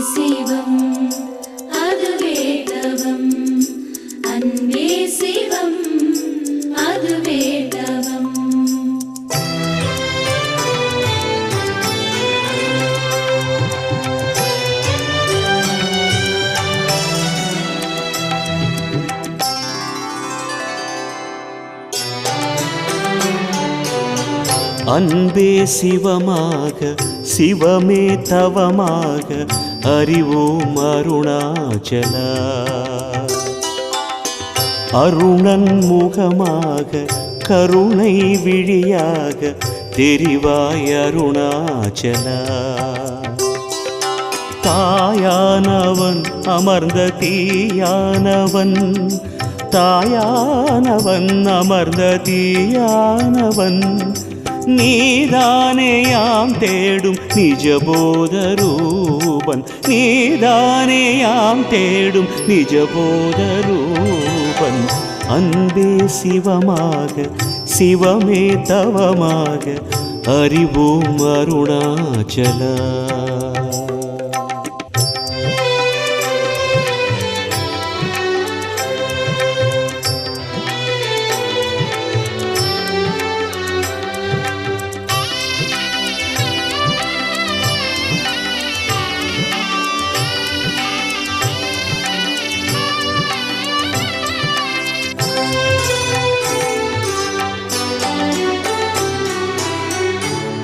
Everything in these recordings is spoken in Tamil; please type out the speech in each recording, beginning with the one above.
சிவம் அதுவே தவம். அன்பே சிவம் அதுவே தவம். அன்பே சிவமாக சிவமே தவமாக அறிவோம் அருணாச்சலா. அருணன் முகமாக கருணை விழியாக தெரிவாய் அருணாச்சலா. தாயானவன் அமர்ந்த தீயானவன் தாயானவன் அமர்ந்த தீயானவன் நீதானேயாம் தேடும் நிஜபோதரூ ரூபன் நீதானேயாம் தேடும் நிஜபோத ரூபன் அன்பே சிவமாக சிவமே தவமாக அறிவோம் அருணாச்சலா.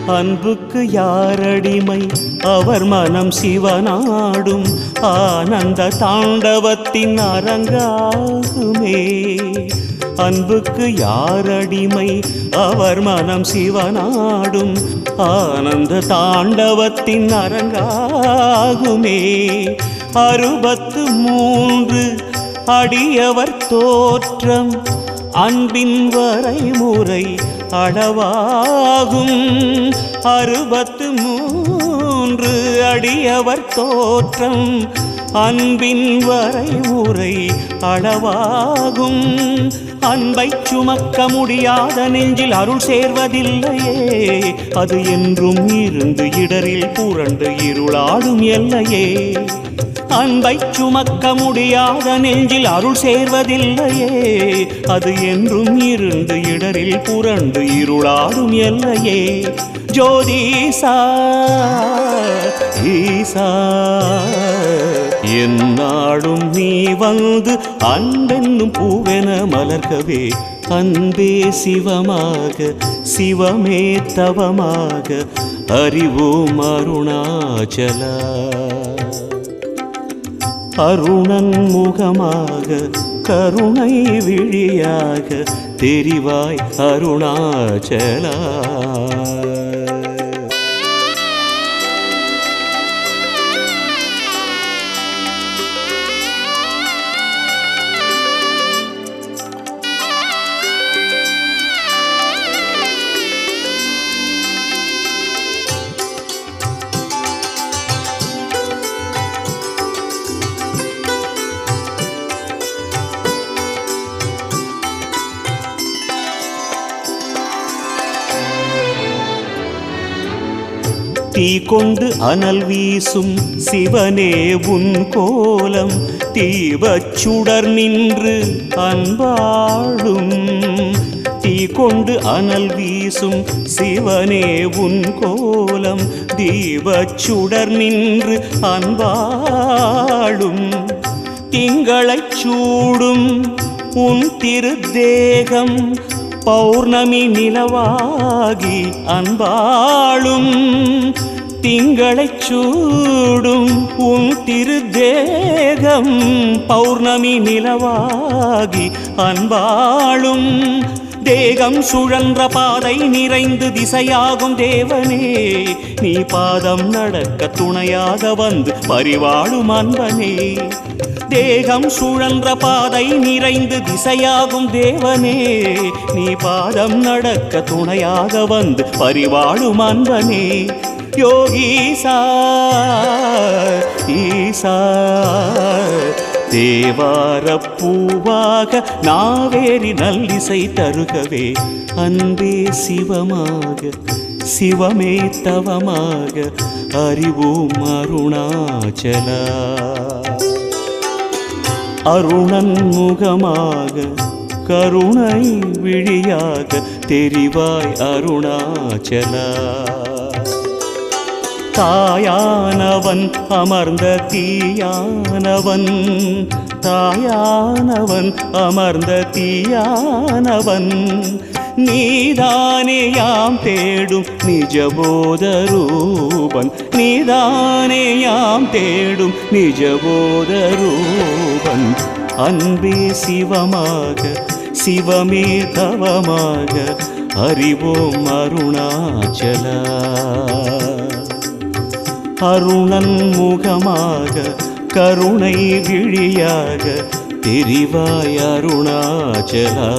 அன்புக்கு யாரடிமை? அவர் மனம் சிவனாடும். ஆனந்த தாண்டவத்தின் அரங்காகுமே. அன்புக்கு யாரடிமை? அவர் மனம் சிவனாடும். ஆனந்த தாண்டவத்தின் அரங்காகுமே. அறுபத்து மூன்று அடியவர் தோற்றம். அன்பின் வரைமுறை அளவாகும். அறுபத்து மூன்று அடியவர் தோற்றம் அன்பின் வரைமுறை அளவாகும். அன்பை சுமக்க முடியாத நெஞ்சில் அருள் சேர்வதில்லையே. அது என்றும் இருந்து இடரில் புரண்டு இருளாடும் எல்லையே. அன்பை சுமக்க முடியாத நெஞ்சில் அருள் சேர்வதில்லையே. அது என்றும் இருந்து இடரில் புரண்டு இருளாடும் எல்லையே. ஜோதிசா ஈசா என்னாடும் நீ வந்து அன்பென்னும் பூவென மலர்கவே அன்பே சிவமாக சிவமே தவமாக அறிவோம் அருணாச்சலா. அருணன் முகமாக கருணை விழியாக தெரிவாய் அருணாச்சலா. தீ கொண்டு அனல் வீசும் சிவனே உன் கோலம். தீபச் சுடர் நின்று அன்பாடும் தீ கொண்டு அனல் வீசும் சிவனே உன் கோலம். தீபச் சுடர் நின்று அன்பாடும் திங்களைச் சூடும் உன் திருத்தேகம். பௌர்ணமி நிலவாகி அன்பாளும். திங்களைச் சூடும் உன் திருதேகம் பௌர்ணமி நிலவாகி அன்பாளும் தேகம் சுழன்ற பாதை நிறைந்து திசையாகும் தேவனே நீ பாதம் நடக்க துணையாக வந்து பரிவாழும் அன்பனே. தேகம் சுழன்ற பாதை நிறைந்து திசையாகும் தேவனே நீ பாதம் நடக்க துணையாக வந்து பரிவாழும் அன்பனே. யோகீசா ஈசா தேவார பூவாக நாவேரி நல்லிசை தருகவே அன்பே சிவமாக சிவமே தவமாக அறிவோம் அருணாச்சலா. அருணன் முகமாக கருணை விழியாக தெரிவாய் அருணாச்சலா. தாயானவன் அமர்ந்த தீயானவன். தாயானவன் அமர்ந்த தீயானவன். நீதானேயாம் தேடும் நிஜபோதரூபன். நீதானேயாம் தேடும் நிஜபோதரூபன். அன்பே சிவமாக சிவமே தவமாக அறிவோம் அருணாச்சலா. அருணன் முகமாக கருணை விழியாக தெரிவாய் அருணாச்சலா.